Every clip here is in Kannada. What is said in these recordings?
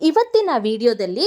ಇವತ್ತಿನ ವಿಡಿಯೋದಲ್ಲಿ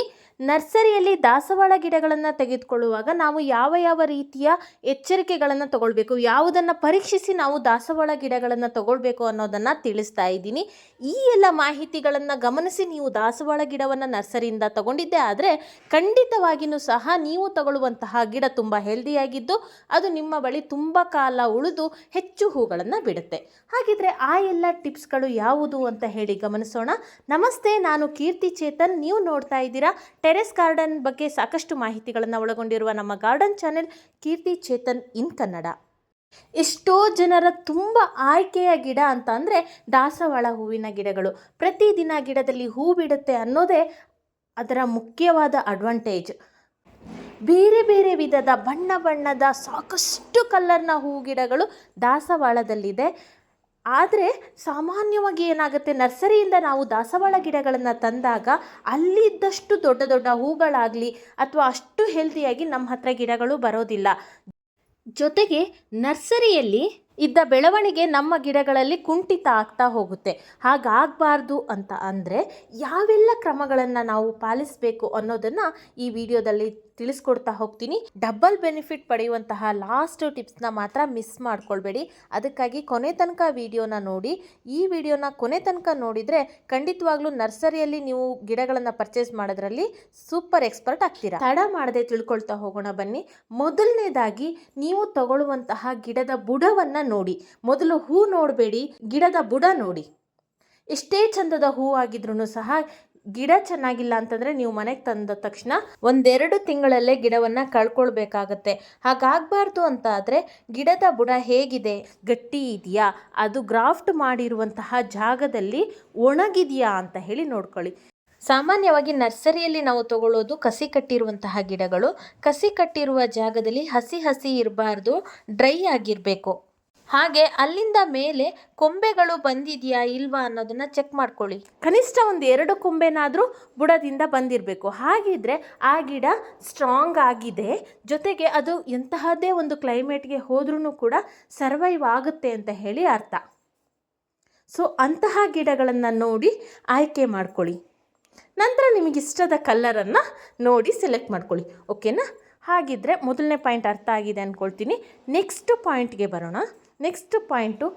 ನರ್ಸರಿಯಲ್ಲಿ ದಾಸವಾಳ ಗಿಡಗಳನ್ನು ತೆಗೆದುಕೊಳ್ಳುವಾಗ ನಾವು ಯಾವ ಯಾವ ರೀತಿಯ ಎಚ್ಚರಿಕೆಗಳನ್ನು ತಗೊಳ್ಬೇಕು? ಯಾವುದನ್ನು ಪರೀಕ್ಷಿಸಿ ನಾವು ದಾಸವಾಳ ಗಿಡಗಳನ್ನು ತಗೊಳ್ಬೇಕು ಅನ್ನೋದನ್ನು ತಿಳಿಸ್ತಾ ಇದ್ದೀನಿ. ಈ ಎಲ್ಲ ಮಾಹಿತಿಗಳನ್ನು ಗಮನಿಸಿ ನೀವು ದಾಸವಾಳ ಗಿಡವನ್ನು ನರ್ಸರಿಯಿಂದ ತಗೊಂಡಿದ್ದೆ ಆದರೆ ಖಂಡಿತವಾಗಿಯೂ ಸಹ ನೀವು ತಗೊಳ್ಳುವಂತಹ ಗಿಡ ತುಂಬ ಹೆಲ್ದಿಯಾಗಿದ್ದು ಅದು ನಿಮ್ಮ ಬಳಿ ತುಂಬ ಕಾಲ ಉಳಿದು ಹೆಚ್ಚು ಹೂಗಳನ್ನು ಬಿಡುತ್ತೆ. ಹಾಗಿದ್ರೆ ಆ ಎಲ್ಲ ಟಿಪ್ಸ್ಗಳು ಯಾವುದು ಅಂತ ಹೇಳಿ ಗಮನಿಸೋಣ. ನಮಸ್ತೆ, ನಾನು ಕೀರ್ತಿ ಚೇತನ್. ನೀವು ನೋಡ್ತಾ ಇದ್ದೀರಾ ಟೆರೆಸ್ ಗಾರ್ಡನ್ ಬಗ್ಗೆ ಸಾಕಷ್ಟು ಮಾಹಿತಿಗಳನ್ನು ಒಳಗೊಂಡಿರುವ ನಮ್ಮ garden channel Keerthi Chetan in Kannada. ಎಷ್ಟೋ ಜನರ ತುಂಬ ಆಯ್ಕೆಯ ಗಿಡ ಅಂತ ಅಂದರೆ ದಾಸವಾಳ ಹೂವಿನ ಗಿಡಗಳು. ಪ್ರತಿದಿನ ಗಿಡದಲ್ಲಿ ಹೂ ಬಿಡುತ್ತೆ ಅನ್ನೋದೇ ಅದರ ಮುಖ್ಯವಾದ ಅಡ್ವಾಂಟೇಜ್ ಬೇರೆ ಬೇರೆ ವಿಧದ ಬಣ್ಣ ಬಣ್ಣದ ಸಾಕಷ್ಟು ಕಲರ್ನ ಹೂ ಗಿಡಗಳು ದಾಸವಾಳದಲ್ಲಿದೆ. ಆದರೆ ಸಾಮಾನ್ಯವಾಗಿ ಏನಾಗುತ್ತೆ? ನರ್ಸರಿಯಿಂದ ನಾವು ದಾಸವಾಳ ಗಿಡಗಳನ್ನು ತಂದಾಗ ಅಲ್ಲಿದ್ದಷ್ಟು ದೊಡ್ಡ ದೊಡ್ಡ ಹೂಗಳಾಗಲಿ ಅಥವಾ ಅಷ್ಟು ಹೆಲ್ದಿಯಾಗಿ ನಮ್ಮ ಹತ್ರ ಗಿಡಗಳು ಬರೋದಿಲ್ಲ. ಜೊತೆಗೆ ನರ್ಸರಿಯಲ್ಲಿ ಇದ್ದ ಬೆಳವಣಿಗೆ ನಮ್ಮ ಗಿಡಗಳಲ್ಲಿ ಕುಂಠಿತ ಆಗ್ತಾ ಹೋಗುತ್ತೆ. ಹಾಗಾಗಬಾರ್ದು ಅಂತ ಅಂದರೆ ಯಾವೆಲ್ಲ ಕ್ರಮಗಳನ್ನು ನಾವು ಪಾಲಿಸಬೇಕು ಅನ್ನೋದನ್ನು ಈ ವಿಡಿಯೋದಲ್ಲಿ ತಿಳಿಸ್ಕೊಡ್ತಾ ಹೋಗ್ತೀನಿ. ಡಬಲ್ ಬೆನಿಫಿಟ್ ಪಡೆಯುವಂತಹ ಲಾಸ್ಟ್ ಟಿಪ್ಸ್ನ ಮಾತ್ರ ಮಿಸ್ ಮಾಡ್ಕೊಳ್ಬೇಡಿ. ಅದಕ್ಕಾಗಿ ಕೊನೆ ತನಕ ವಿಡಿಯೋನ ನೋಡಿ. ಈ ವಿಡಿಯೋನ ಕೊನೆ ತನಕ ನೋಡಿದರೆ ಖಂಡಿತವಾಗ್ಲೂ ನರ್ಸರಿಯಲ್ಲಿ ನೀವು ಗಿಡಗಳನ್ನು ಪರ್ಚೇಸ್ ಮಾಡೋದ್ರಲ್ಲಿ ಸೂಪರ್ ಎಕ್ಸ್ಪರ್ಟ್ ಆಗ್ತೀರಾ. ತಡ ಮಾಡದೆ ತಿಳ್ಕೊಳ್ತಾ ಹೋಗೋಣ ಬನ್ನಿ. ಮೊದಲನೇದಾಗಿ ನೀವು ತಗೊಳ್ಳುವಂತಹ ಗಿಡದ ಬುಡವನ್ನು ನೋಡಿ. ಮೊದಲು ಹೂ ನೋಡಬೇಡಿ, ಗಿಡದ ಬುಡ ನೋಡಿ. ಎಷ್ಟೇ ಚಂದದ ಹೂ ಆಗಿದ್ರೂ ಸಹ ಗಿಡ ಚೆನ್ನಾಗಿಲ್ಲ ಅಂತಂದರೆ ನೀವು ಮನೆಗೆ ತಂದ ತಕ್ಷಣ ಒಂದೆರಡು ತಿಂಗಳಲ್ಲೇ ಗಿಡವನ್ನು ಕಳ್ಕೊಳ್ಬೇಕಾಗತ್ತೆ. ಹಾಗಾಗಬಾರ್ದು ಅಂತ ಆದರೆ ಗಿಡದ ಬುಡ ಹೇಗಿದೆ? ಗಟ್ಟಿ ಇದೆಯಾ? ಅದು ಗ್ರಾಫ್ಟ್ ಮಾಡಿರುವಂತಹ ಜಾಗದಲ್ಲಿ ಒಣಗಿದೆಯಾ ಅಂತ ಹೇಳಿ ನೋಡ್ಕೊಳ್ಳಿ. ಸಾಮಾನ್ಯವಾಗಿ ನರ್ಸರಿಯಲ್ಲಿ ನಾವು ತಗೊಳ್ಳೋದು ಕಸಿ ಕಟ್ಟಿರುವಂತಹ ಗಿಡಗಳು. ಕಸಿ ಕಟ್ಟಿರುವ ಜಾಗದಲ್ಲಿ ಹಸಿ ಹಸಿ ಇರಬಾರ್ದು, ಡ್ರೈ ಆಗಿರಬೇಕು. ಹಾಗೆ ಅಲ್ಲಿಂದ ಮೇಲೆ ಕೊಂಬೆಗಳು ಬಂದಿದೆಯಾ ಇಲ್ವಾ ಅನ್ನೋದನ್ನ ಚೆಕ್ ಮಾಡ್ಕೊಳ್ಳಿ. ಕನಿಷ್ಠ ಒಂದು ಎರಡು ಕೊಂಬೆನಾದರೂ ಬುಡದಿಂದ ಬಂದಿರಬೇಕು. ಹಾಗಿದ್ರೆ ಆ ಗಿಡ ಸ್ಟ್ರಾಂಗ್ ಆಗಿದೆ. ಜೊತೆಗೆ ಅದು ಎಂತಹದ್ದೇ ಒಂದು ಕ್ಲೈಮೇಟ್ಗೆ ಹೋದ್ರೂ ಕೂಡ ಸರ್ವೈವ್ ಆಗುತ್ತೆ ಅಂತ ಹೇಳಿ ಅರ್ಥ. ಸೊ ಅಂತಹ ಗಿಡಗಳನ್ನು ನೋಡಿ ಆಯ್ಕೆ ಮಾಡ್ಕೊಳ್ಳಿ. ನಂತರ ನಿಮಗಿಷ್ಟದ ಕಲ್ಲರನ್ನು ನೋಡಿ ಸೆಲೆಕ್ಟ್ ಮಾಡ್ಕೊಳ್ಳಿ. ಓಕೆನಾ ಹಾಗಿದ್ರೆ ಮೊದಲನೇ ಪಾಯಿಂಟ್ ಅರ್ಥ ಆಗಿದೆ ಅಂದ್ಕೊಳ್ತೀನಿ ನೆಕ್ಸ್ಟ್ ಪಾಯಿಂಟ್ಗೆ ಬರೋಣ. ನೆಕ್ಸ್ಟ್ ಪಾಯಿಂಟು,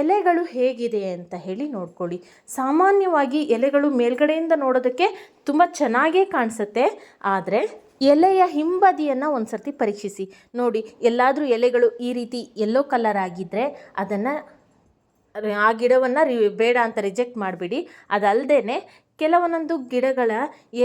ಎಲೆಗಳು ಹೇಗಿದೆ ಅಂತ ಹೇಳಿ ನೋಡ್ಕೊಳ್ಳಿ. ಸಾಮಾನ್ಯವಾಗಿ ಎಲೆಗಳು ಮೇಲ್ಗಡೆಯಿಂದ ನೋಡೋದಕ್ಕೆ ತುಂಬ ಚೆನ್ನಾಗೇ ಕಾಣಿಸುತ್ತೆ. ಆದರೆ ಎಲೆಯ ಹಿಂಬದಿಯನ್ನು ಒಂದು ಸರ್ತಿ ಪರೀಕ್ಷಿಸಿ. ನೋಡಿ, ಎಲ್ಲಾದರೂ ಎಲೆಗಳು ಈ ರೀತಿ ಎಲ್ಲೋ ಕಲರ್ ಆಗಿದ್ದರೆ ಅದನ್ನು, ಆ ಗಿಡವನ್ನು ರಿ ಬೇಡ ಅಂತ ರಿಜೆಕ್ಟ್ ಮಾಡಿಬಿಡಿ. ಅದಲ್ಲದೆ ಕೆಲವೊಂದೊಂದು ಗಿಡಗಳ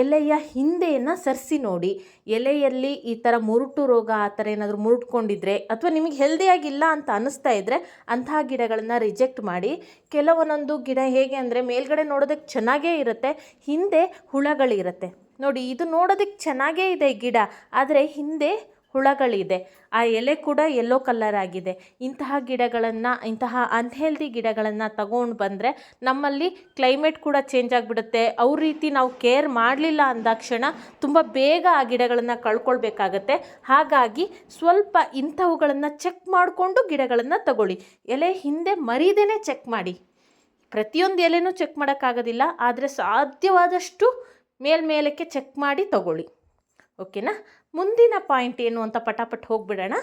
ಎಲೆಯ ಹಿಂದೆಯನ್ನು ಸರಿಸಿ ನೋಡಿ. ಎಲೆಯಲ್ಲಿ ಈ ಥರ ಮುರುಟು ರೋಗ ಆ ಥರ ಏನಾದರೂ ಮುರುಟ್ಕೊಂಡಿದ್ರೆ ಅಥವಾ ನಿಮಗೆ ಹೆಲ್ದಿಯಾಗಿಲ್ಲ ಅಂತ ಅನ್ನಿಸ್ತಾ ಇದ್ದರೆ ಅಂತಹ ಗಿಡಗಳನ್ನು ರಿಜೆಕ್ಟ್ ಮಾಡಿ. ಕೆಲವೊಂದೊಂದು ಗಿಡ ಹೇಗೆ ಅಂದರೆ ಮೇಲ್ಗಡೆ ನೋಡೋದಕ್ಕೆ ಚೆನ್ನಾಗೇ ಇರುತ್ತೆ, ಹಿಂದೆ ಹುಳಗಳಿರುತ್ತೆ. ನೋಡಿ, ಇದು ನೋಡೋದಕ್ಕೆ ಚೆನ್ನಾಗೇ ಇದೆ ಗಿಡ, ಆದರೆ ಹಿಂದೆ ಹುಳಗಳಿದೆ. ಆ ಎಲೆ ಕೂಡ ಯೆಲ್ಲೋ ಕಲರ್ ಆಗಿದೆ. ಇಂತಹ ಗಿಡಗಳನ್ನು, ಇಂತಹ ಅನ್ಹೆಲ್ದಿ ಗಿಡಗಳನ್ನು ತಗೊಂಡು ಬಂದರೆ ನಮ್ಮಲ್ಲಿ ಕ್ಲೈಮೇಟ್ ಕೂಡ ಚೇಂಜ್ ಆಗಿಬಿಡುತ್ತೆ. ಅವ್ರ ರೀತಿ ನಾವು ಕೇರ್ ಮಾಡಲಿಲ್ಲ ಅಂದಾಕ್ಷಣ ತುಂಬ ಬೇಗ ಆ ಗಿಡಗಳನ್ನು ಕಳ್ಕೊಳ್ಬೇಕಾಗತ್ತೆ. ಹಾಗಾಗಿ ಸ್ವಲ್ಪ ಇಂಥವುಗಳನ್ನು ಚೆಕ್ ಮಾಡಿಕೊಂಡು ಗಿಡಗಳನ್ನು ತಗೊಳ್ಳಿ. ಎಲೆ ಹಿಂದೆ ಮರಿದೇ ಚೆಕ್ ಮಾಡಿ. ಪ್ರತಿಯೊಂದು ಎಲೆನೂ ಚೆಕ್ ಮಾಡೋಕ್ಕಾಗೋದಿಲ್ಲ, ಆದರೆ ಸಾಧ್ಯವಾದಷ್ಟು ಮೇಲ್ಮೇಲಕ್ಕೆ ಚೆಕ್ ಮಾಡಿ ತಗೊಳ್ಳಿ. ಓಕೆನಾ ಮುಂದಿನ ಪಾಯಿಂಟ್ ಏನು ಅಂತ ಪಟಾಪಟ್ ಹೋಗ್ಬಿಡೋಣ.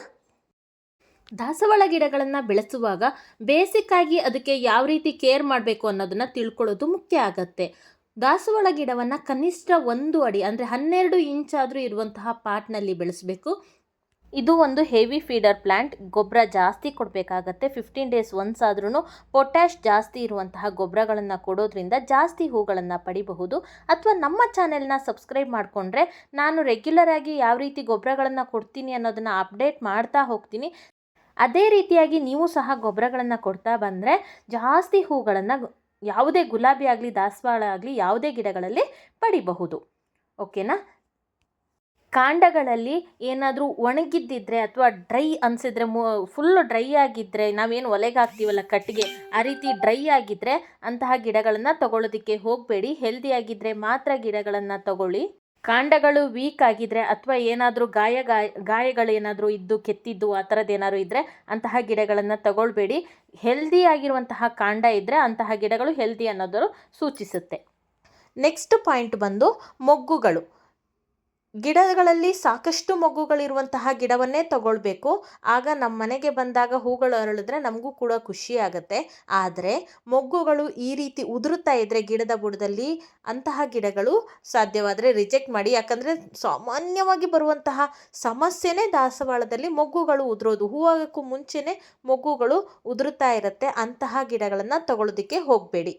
ದಾಸವಾಳ ಗಿಡಗಳನ್ನು ಬೆಳೆಸುವಾಗ ಬೇಸಿಕ್ಕಾಗಿ ಅದಕ್ಕೆ ಯಾವ ರೀತಿ ಕೇರ್ ಮಾಡಬೇಕು ಅನ್ನೋದನ್ನು ತಿಳ್ಕೊಳ್ಳೋದು ಮುಖ್ಯ ಆಗತ್ತೆ. ದಾಸವಾಳ ಗಿಡವನ್ನು ಕನಿಷ್ಠ ಒಂದು ಅಡಿ, ಅಂದರೆ ಹನ್ನೆರಡು ಇಂಚಾದರೂ ಇರುವಂತಹ ಪಾಟ್ನಲ್ಲಿ ಬೆಳೆಸಬೇಕು. ಇದು ಒಂದು ಹೆವಿ ಫೀಡರ್ ಪ್ಲ್ಯಾಂಟ್ ಗೊಬ್ಬರ ಜಾಸ್ತಿ ಕೊಡಬೇಕಾಗತ್ತೆ. ಫಿಫ್ಟೀನ್ ಡೇಸ್ ಒನ್ಸ್ ಆದ್ರೂ ಪೊಟ್ಯಾಶ್ ಜಾಸ್ತಿ ಇರುವಂತಹ ಗೊಬ್ಬರಗಳನ್ನು ಕೊಡೋದ್ರಿಂದ ಜಾಸ್ತಿ ಹೂಗಳನ್ನು ಪಡಿಬಹುದು. ಅಥವಾ ನಮ್ಮ ಚಾನೆಲ್ನ ಸಬ್ಸ್ಕ್ರೈಬ್ ಮಾಡಿಕೊಂಡ್ರೆ ನಾನು ರೆಗ್ಯುಲರ್ ಆಗಿ ಯಾವ ರೀತಿ ಗೊಬ್ಬರಗಳನ್ನು ಕೊಡ್ತೀನಿ ಅನ್ನೋದನ್ನು ಅಪ್ಡೇಟ್ ಮಾಡ್ತಾ ಹೋಗ್ತೀನಿ. ಅದೇ ರೀತಿಯಾಗಿ ನೀವು ಸಹ ಗೊಬ್ಬರಗಳನ್ನು ಕೊಡ್ತಾ ಬಂದರೆ ಜಾಸ್ತಿ ಹೂಗಳನ್ನು ಯಾವುದೇ ಗುಲಾಬಿ ಆಗಲಿ, ದಾಸವಾಳ ಆಗಲಿ, ಯಾವುದೇ ಗಿಡಗಳಲ್ಲಿ ಪಡಿಬಹುದು. ಓಕೆನಾ? ಕಾಂಡಗಳಲ್ಲಿ ಏನಾದರೂ ಒಣಗಿದ್ದಿದ್ರೆ ಅಥವಾ ಡ್ರೈ ಅನಿಸಿದ್ರೆ ಮು ಫುಲ್ಲು ಡ್ರೈ ಆಗಿದ್ದರೆ ನಾವೇನು ಒಲೆಗೆ ಹಾಕ್ತೀವಲ್ಲ ಕಟ್ಟಿಗೆ, ಆ ರೀತಿ ಡ್ರೈ ಆಗಿದ್ದರೆ ಅಂತಹ ಗಿಡಗಳನ್ನು ತಗೊಳ್ಳೋದಕ್ಕೆ ಹೋಗಬೇಡಿ. ಹೆಲ್ದಿ ಆಗಿದ್ದರೆ ಮಾತ್ರ ಗಿಡಗಳನ್ನು ತಗೊಳ್ಳಿ. ಕಾಂಡಗಳು ವೀಕ್ ಆಗಿದ್ರೆ ಅಥವಾ ಏನಾದರೂ ಗಾಯ ಗಾಯಗಳು ಏನಾದರೂ ಇದ್ದು ಕೆತ್ತಿದ್ದು ಆ ಥರದ್ದು ಏನಾದರೂ ಇದ್ದರೆ ಅಂತಹ ಗಿಡಗಳನ್ನು ತಗೊಳ್ಬೇಡಿ. ಹೆಲ್ದಿ ಆಗಿರುವಂತಹ ಕಾಂಡ ಇದ್ದರೆ ಅಂತಹ ಗಿಡಗಳು ಹೆಲ್ದಿ ಅನ್ನೋದರು ಸೂಚಿಸುತ್ತೆ. ನೆಕ್ಸ್ಟ್ ಪಾಯಿಂಟ್ ಬಂದು ಮೊಗ್ಗುಗಳು. ಗಿಡಗಳಲ್ಲಿ ಸಾಕಷ್ಟು ಮೊಗ್ಗುಗಳಿರುವಂತಹ ಗಿಡವನ್ನೇ ತಗೊಳ್ಬೇಕು. ಆಗ ನಮ್ಮ ಮನೆಗೆ ಬಂದಾಗ ಹೂಗಳು ಅರಳಿದ್ರೆ ನಮಗೂ ಕೂಡ ಖುಷಿ ಆಗುತ್ತೆ. ಆದರೆ ಮೊಗ್ಗುಗಳು ಈ ರೀತಿ ಉದುರುತ್ತಾ ಇದ್ದರೆ ಗಿಡದ ಬುಡದಲ್ಲಿ ಅಂತಹ ಗಿಡಗಳು ಸಾಧ್ಯವಾದರೆ ರಿಜೆಕ್ಟ್ ಮಾಡಿ. ಯಾಕಂದರೆ ಸಾಮಾನ್ಯವಾಗಿ ಬರುವಂತಹ ಸಮಸ್ಯೆನೇ ದಾಸವಾಳದಲ್ಲಿ ಮೊಗ್ಗುಗಳು ಉದುರೋದು. ಹೂವಾಗಕ್ಕೂ ಮುಂಚೆನೇ ಮೊಗ್ಗುಗಳು ಉದುರುತ್ತಾ ಇರುತ್ತೆ. ಅಂತಹ ಗಿಡಗಳನ್ನು ತಗೊಳ್ಳೋದಕ್ಕೆ ಹೋಗಬೇಡಿ.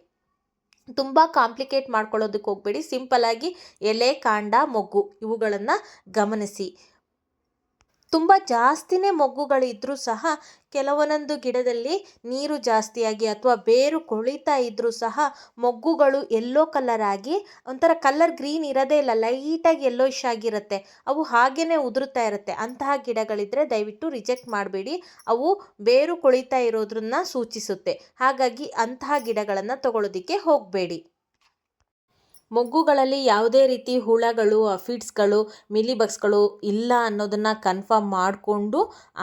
ತುಂಬ ಕಾಂಪ್ಲಿಕೇಟ್ ಮಾಡ್ಕೊಳ್ಳೋದಕ್ಕೆ ಹೋಗಬೇಡಿ. ಸಿಂಪಲ್ಲಾಗಿ ಎಲೆ ಕಾಂಡ ಮೊಗ್ಗು ಇವುಗಳನ್ನು ಗಮನಿಸಿ. ತುಂಬ ಜಾಸ್ತಿನೇ ಮೊಗ್ಗುಗಳಿದ್ದರೂ ಸಹ ಕೆಲವೊಂದೊಂದು ಗಿಡದಲ್ಲಿ ನೀರು ಜಾಸ್ತಿಯಾಗಿ ಅಥವಾ ಬೇರು ಕೊಳಿತಾ ಇದ್ದರೂ ಸಹ ಮೊಗ್ಗುಗಳು ಎಲ್ಲೋ ಕಲರ್ ಆಗಿ ಒಂಥರ ಕಲರ್ ಗ್ರೀನ್ ಇರೋದೇ ಇಲ್ಲ ಲೈಟಾಗಿ ಯೆಲ್ಲೋಯಿಶ್ ಆಗಿರುತ್ತೆ. ಅವು ಹಾಗೇ ಉದುರುತ್ತಾ ಇರುತ್ತೆ. ಅಂತಹ ಗಿಡಗಳಿದ್ದರೆ ದಯವಿಟ್ಟು ರಿಜೆಕ್ಟ್ ಮಾಡಬೇಡಿ. ಅವು ಬೇರು ಕೊಳಿತಾ ಇರೋದ್ರನ್ನ ಸೂಚಿಸುತ್ತೆ. ಹಾಗಾಗಿ ಅಂತಹ ಗಿಡಗಳನ್ನು ತಗೊಳ್ಳೋದಕ್ಕೆ ಹೋಗಬೇಡಿ. ಮೊಗ್ಗುಗಳಲ್ಲಿ ಯಾವುದೇ ರೀತಿ ಹುಳಗಳು, ಅಫಿಡ್ಸ್ಗಳು, ಮಿಲಿಬಗ್ಸ್ಗಳು ಇಲ್ಲ ಅನ್ನೋದನ್ನು ಕನ್ಫರ್ಮ್ ಮಾಡಿಕೊಂಡು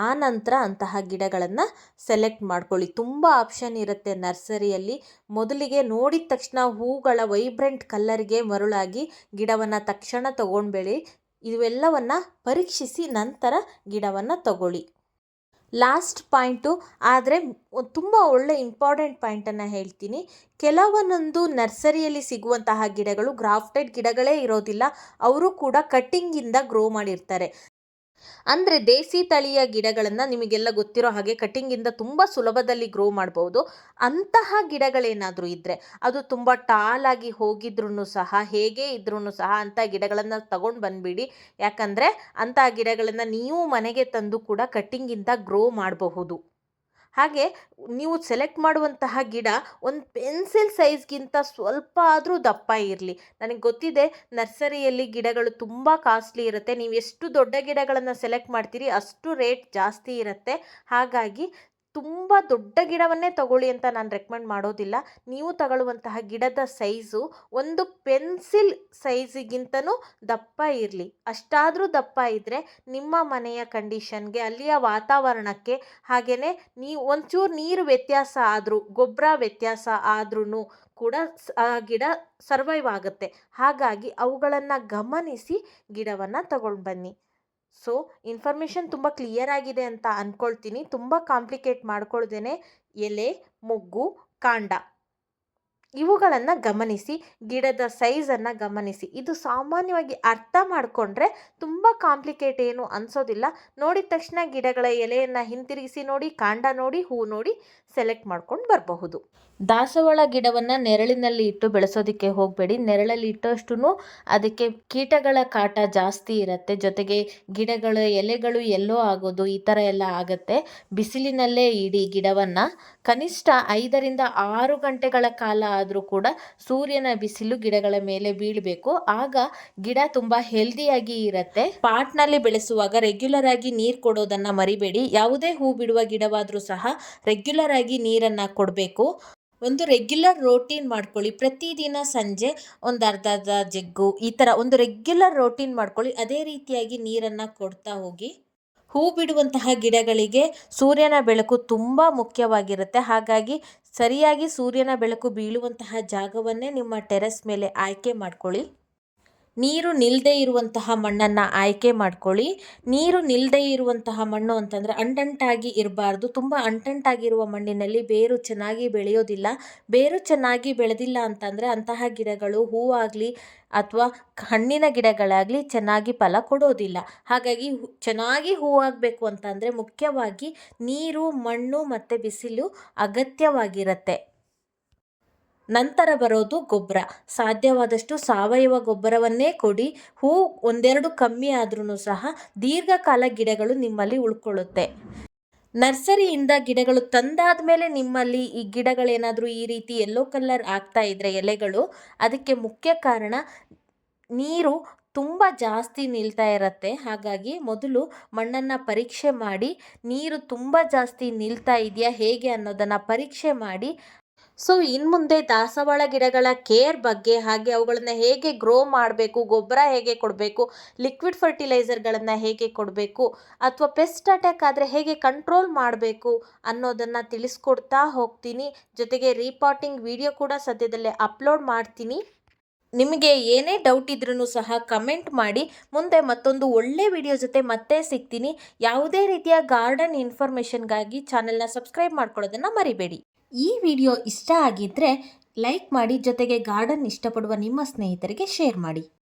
ಆ ನಂತರ ಅಂತಹ ಗಿಡಗಳನ್ನು ಸೆಲೆಕ್ಟ್ ಮಾಡ್ಕೊಳ್ಳಿ. ತುಂಬ ಆಪ್ಷನ್ ಇರುತ್ತೆ ನರ್ಸರಿಯಲ್ಲಿ. ಮೊದಲಿಗೆ ನೋಡಿದ ತಕ್ಷಣ ಹೂಗಳ ವೈಬ್ರೆಂಟ್ ಕಲ್ಲರ್ಗೆ ಮರುಳಾಗಿ ಗಿಡವನ್ನು ತಕ್ಷಣ ತೊಗೊಂಡ್ಬೇಳಿ ಇವೆಲ್ಲವನ್ನು ಪರೀಕ್ಷಿಸಿ ನಂತರ ಗಿಡವನ್ನು ತಗೊಳ್ಳಿ. ಲಾಸ್ಟ್ ಪಾಯಿಂಟು, ಆದರೆ ತುಂಬ ಒಳ್ಳೆ ಇಂಪಾರ್ಟೆಂಟ್ ಪಾಯಿಂಟನ್ನು ಹೇಳ್ತೀನಿ. ಕೆಲವೊಂದೊಂದು ನರ್ಸರಿಯಲ್ಲಿ ಸಿಗುವಂತಹ ಗಿಡಗಳು, ಗ್ರಾಫ್ಟೆಡ್ ಗಿಡಗಳೇ ಇರೋದಿಲ್ಲ, ಅವರು ಕೂಡ ಕಟ್ಟಿಂಗಿಂದ ಗ್ರೋ ಮಾಡಿರ್ತಾರೆ. ಅಂದರೆ ದೇಸಿ ತಳಿಯ ಗಿಡಗಳನ್ನು ನಿಮಗೆಲ್ಲ ಗೊತ್ತಿರೋ ಹಾಗೆ ಕಟಿಂಗಿಂದ ತುಂಬ ಸುಲಭದಲ್ಲಿ ಗ್ರೋ ಮಾಡ್ಬೋದು. ಅಂತಹ ಗಿಡಗಳೇನಾದರೂ ಇದ್ದರೆ ಅದು ತುಂಬ ಟಾಲಾಗಿ ಹೋಗಿದ್ರೂ ಸಹ, ಹೇಗೆ ಇದ್ರೂ ಸಹ ಅಂಥ ಗಿಡಗಳನ್ನು ತಗೊಂಡು ಬಂದುಬಿಡಿ. ಯಾಕಂದರೆ ಅಂತಹ ಗಿಡಗಳನ್ನು ನೀವು ಮನೆಗೆ ತಂದು ಕೂಡ ಕಟ್ಟಿಂಗಿಂದ ಗ್ರೋ ಮಾಡಬಹುದು. ಹಾಗೆ ನೀವು ಸೆಲೆಕ್ಟ್ ಮಾಡುವಂತಹ ಗಿಡ ಒಂದು ಪೆನ್ಸಿಲ್ ಸೈಜ್ಗಿಂತ ಸ್ವಲ್ಪ ಆದರೂ ದಪ್ಪ ಇರಲಿ. ನನಗೆ ಗೊತ್ತಿದೆ ನರ್ಸರಿಯಲ್ಲಿ ಗಿಡಗಳು ತುಂಬ ಕಾಸ್ಟ್ಲಿ ಇರುತ್ತೆ. ನೀವು ಎಷ್ಟು ದೊಡ್ಡ ಗಿಡಗಳನ್ನು ಸೆಲೆಕ್ಟ್ ಮಾಡ್ತೀರಿ ಅಷ್ಟು ರೇಟ್ ಜಾಸ್ತಿ ಇರುತ್ತೆ. ಹಾಗಾಗಿ ತುಂಬ ದೊಡ್ಡ ಗಿಡವನ್ನೇ ತಗೊಳ್ಳಿ ಅಂತ ನಾನು ರೆಕಮೆಂಡ್ ಮಾಡೋದಿಲ್ಲ. ನೀವು ತಗೊಳ್ಳುವಂತಹ ಗಿಡದ ಸೈಜು ಒಂದು ಪೆನ್ಸಿಲ್ ಸೈಜಿಗಿಂತನೂ ದಪ್ಪ ಇರಲಿ. ಅಷ್ಟಾದರೂ ದಪ್ಪ ಇದ್ದರೆ ನಿಮ್ಮ ಮನೆಯ ಕಂಡೀಷನ್ಗೆ ಅಲ್ಲಿಯ ವಾತಾವರಣಕ್ಕೆ ಹಾಗೆಯೇ ನೀವು ಒಂಚೂರು ನೀರು ವ್ಯತ್ಯಾಸ ಆದರೂ, ಗೊಬ್ಬರ ವ್ಯತ್ಯಾಸ ಆದ್ರೂ ಕೂಡ ಗಿಡ ಸರ್ವೈವ್ ಆಗುತ್ತೆ. ಹಾಗಾಗಿ ಅವುಗಳನ್ನು ಗಮನಿಸಿ ಗಿಡವನ್ನು ತಗೊಂಡು ಬನ್ನಿ. ಸೊ ಇನ್ಫಾರ್ಮೇಷನ್ ತುಂಬ ಕ್ಲಿಯರ್ ಆಗಿದೆ ಅಂತ ಅಂದ್ಕೊಳ್ತೀನಿ ತುಂಬ ಕಾಂಪ್ಲಿಕೇಟ್ ಮಾಡ್ಕೊಳ್ದೇನೆ ಎಲೆ ಮೊಗ್ಗು ಕಾಂಡ. ಇವುಗಳನ್ನು ಗಮನಿಸಿ, ಗಿಡದ ಸೈಜನ್ನು ಗಮನಿಸಿ. ಇದು ಸಾಮಾನ್ಯವಾಗಿ ಅರ್ಥ ಮಾಡಿಕೊಂಡ್ರೆ ತುಂಬ ಕಾಂಪ್ಲಿಕೇಟ್ ಏನು ಅನಿಸೋದಿಲ್ಲ. ನೋಡಿದ ತಕ್ಷಣ ಗಿಡಗಳ ಎಲೆಯನ್ನು ಹಿಂತಿರುಗಿಸಿ ನೋಡಿ, ಕಾಂಡ ನೋಡಿ, ಹೂ ನೋಡಿ ಸೆಲೆಕ್ಟ್ ಮಾಡ್ಕೊಂಡು ಬರಬಹುದು. ದಾಸವಾಳ ಗಿಡವನ್ನು ನೆರಳಿನಲ್ಲಿ ಇಟ್ಟು ಬೆಳೆಸೋದಕ್ಕೆ ಹೋಗಬೇಡಿ. ನೆರಳಲ್ಲಿ ಇಟ್ಟಷ್ಟು ಅದಕ್ಕೆ ಕೀಟಗಳ ಕಾಟ ಜಾಸ್ತಿ ಇರುತ್ತೆ. ಜೊತೆಗೆ ಗಿಡಗಳ ಎಲೆಗಳು ಎಲ್ಲೋ ಆಗೋದು ಈ ಥರ ಎಲ್ಲ ಆಗುತ್ತೆ. ಬಿಸಿಲಿನಲ್ಲೇ ಇಡಿ ಗಿಡವನ್ನು ಕನಿಷ್ಠ ಐದರಿಂದ ಆರು ಗಂಟೆಗಳ ಕಾಲ ಆದರೂ ಕೂಡ ಸೂರ್ಯನ ಬಿಸಿಲು ಗಿಡಗಳ ಮೇಲೆ ಬೀಳಬೇಕು. ಆಗ ಗಿಡ ತುಂಬ ಹೆಲ್ದಿಯಾಗಿ ಇರುತ್ತೆ ಪಾಟ್ನಲ್ಲಿ ಬೆಳೆಸುವಾಗ ರೆಗ್ಯುಲರ್ ಆಗಿ ನೀರು ಕೊಡೋದನ್ನು ಮರಿಬೇಡಿ. ಯಾವುದೇ ಹೂ ಬಿಡುವ ಗಿಡವಾದರೂ ಸಹ ರೆಗ್ಯುಲರ್ ಆಗಿ ನೀರನ್ನು ಕೊಡಬೇಕು. ಒಂದು ರೆಗ್ಯುಲರ್ ರೋಟೀನ್ ಮಾಡ್ಕೊಳ್ಳಿ. ಪ್ರತಿದಿನ ಸಂಜೆ ಒಂದು ಅರ್ಧ ಅರ್ಧ ಜಗ್ಗು ಈ ಥರ ಒಂದು ರೆಗ್ಯುಲರ್ ರೋಟೀನ್ ಮಾಡ್ಕೊಳ್ಳಿ. ಅದೇ ರೀತಿಯಾಗಿ ನೀರನ್ನು ಕೊಡ್ತಾ ಹೋಗಿ. ಹೂ ಬಿಡುವಂತಹ ಗಿಡಗಳಿಗೆ ಸೂರ್ಯನ ಬೆಳಕು ತುಂಬ ಮುಖ್ಯವಾಗಿರುತ್ತೆ. ಹಾಗಾಗಿ ಸರಿಯಾಗಿ ಸೂರ್ಯನ ಬೆಳಕು ಬೀಳುವಂತಹ ಜಾಗವನ್ನೇ ನಿಮ್ಮ ಟೆರೆಸ್ ಮೇಲೆ ಆಯ್ಕೆ ಮಾಡ್ಕೊಳ್ಳಿ. ನೀರು ನಿಲ್ಲದೆ ಇರುವಂತಹ ಮಣ್ಣನ್ನು ಆಯ್ಕೆ ಮಾಡ್ಕೊಳ್ಳಿ. ನೀರು ನಿಲ್ಲದೆ ಇರುವಂತಹ ಮಣ್ಣು ಅಂತಂದರೆ ಅಂಟಂಟಾಗಿ ಇರಬಾರ್ದು. ತುಂಬ ಅಂಟಂಟಾಗಿರುವ ಮಣ್ಣಿನಲ್ಲಿ ಬೇರು ಚೆನ್ನಾಗಿ ಬೆಳೆಯೋದಿಲ್ಲ. ಬೇರು ಚೆನ್ನಾಗಿ ಬೆಳೆದಿಲ್ಲ ಅಂತಂದರೆ ಅಂತಹ ಗಿಡಗಳು ಹೂವಾಗಲಿ ಅಥವಾ ಹಣ್ಣಿನ ಗಿಡಗಳಾಗಲಿ ಚೆನ್ನಾಗಿ ಫಲ ಕೊಡೋದಿಲ್ಲ. ಹಾಗಾಗಿ ಚೆನ್ನಾಗಿ ಹೂವಾಗಬೇಕು ಅಂತಂದರೆ ಮುಖ್ಯವಾಗಿ ನೀರು, ಮಣ್ಣು ಮತ್ತು ಬಿಸಿಲು ಅಗತ್ಯವಾಗಿರುತ್ತೆ. ನಂತರ ಬರೋದು ಗೊಬ್ಬರ. ಸಾಧ್ಯವಾದಷ್ಟು ಸಾವಯವ ಗೊಬ್ಬರವನ್ನೇ ಕೊಡಿ. ಹೂ ಒಂದೆರಡು ಕಮ್ಮಿ ಆದ್ರೂ ಸಹ ದೀರ್ಘಕಾಲ ಗಿಡಗಳು ನಿಮ್ಮಲ್ಲಿ ಉಳ್ಕೊಳ್ಳುತ್ತೆ. ನರ್ಸರಿಯಿಂದ ಗಿಡಗಳು ತಂದಾದ ಮೇಲೆ ನಿಮ್ಮಲ್ಲಿ ಈ ಗಿಡಗಳೇನಾದರೂ ಈ ರೀತಿ ಯೆಲ್ಲೋ ಕಲರ್ ಆಗ್ತಾ ಇದ್ರೆ ಎಲೆಗಳು, ಅದಕ್ಕೆ ಮುಖ್ಯ ಕಾರಣ ನೀರು ತುಂಬ ಜಾಸ್ತಿ ನಿಲ್ತಾ ಇರತ್ತೆ. ಹಾಗಾಗಿ ಮೊದಲು ಮಣ್ಣನ್ನು ಪರೀಕ್ಷೆ ಮಾಡಿ, ನೀರು ತುಂಬ ಜಾಸ್ತಿ ನಿಲ್ತಾ ಇದೆಯಾ ಹೇಗೆ ಅನ್ನೋದನ್ನು ಪರೀಕ್ಷೆ ಮಾಡಿ ಸೊ ಇನ್ ಮುಂದೆ ದಾಸವಾಳ ಗಿಡಗಳ ಕೇರ್ ಬಗ್ಗೆ, ಹಾಗೆ ಅವುಗಳನ್ನು ಹೇಗೆ ಗ್ರೋ ಮಾಡಬೇಕು, ಗೊಬ್ಬರ ಹೇಗೆ ಕೊಡಬೇಕು ಲಿಕ್ವಿಡ್ ಫರ್ಟಿಲೈಸರ್ಗಳನ್ನು ಹೇಗೆ ಕೊಡಬೇಕು, ಅಥವಾ ಪೆಸ್ಟ್ ಅಟ್ಯಾಕ್ ಆದರೆ ಹೇಗೆ ಕಂಟ್ರೋಲ್ ಮಾಡಬೇಕು ಅನ್ನೋದನ್ನು ತಿಳಿಸ್ಕೊಡ್ತಾ ಹೋಗ್ತೀನಿ. ಜೊತೆಗೆ ರೀಪಾಟಿಂಗ್ ವಿಡಿಯೋ ಕೂಡ ಸದ್ಯದಲ್ಲೇ ಅಪ್ಲೋಡ್ ಮಾಡ್ತೀನಿ. ನಿಮಗೆ ಏನೇ ಡೌಟ್ ಇದ್ರೂ ಸಹ ಕಮೆಂಟ್ ಮಾಡಿ. ಮುಂದೆ ಮತ್ತೊಂದು ಒಳ್ಳೆ ವಿಡಿಯೋ ಜೊತೆ ಮತ್ತೆ ಸಿಗ್ತೀನಿ. ಯಾವುದೇ ರೀತಿಯ ಗಾರ್ಡನ್ ಇನ್ಫಾರ್ಮೇಷನ್ಗಾಗಿ ಚಾನೆಲ್ನ ಸಬ್ಸ್ಕ್ರೈಬ್ ಮಾಡ್ಕೊಳ್ಳೋದನ್ನು ಮರಿಬೇಡಿ. ಈ ವಿಡಿಯೋ ಇಷ್ಟ ಆಗಿದ್ದರೆ ಲೈಕ್ ಮಾಡಿ ಜೊತೆಗೆ ಗಾರ್ಡನ್ ಇಷ್ಟಪಡುವ ನಿಮ್ಮ ಸ್ನೇಹಿತರಿಗೆ ಶೇರ್ ಮಾಡಿ.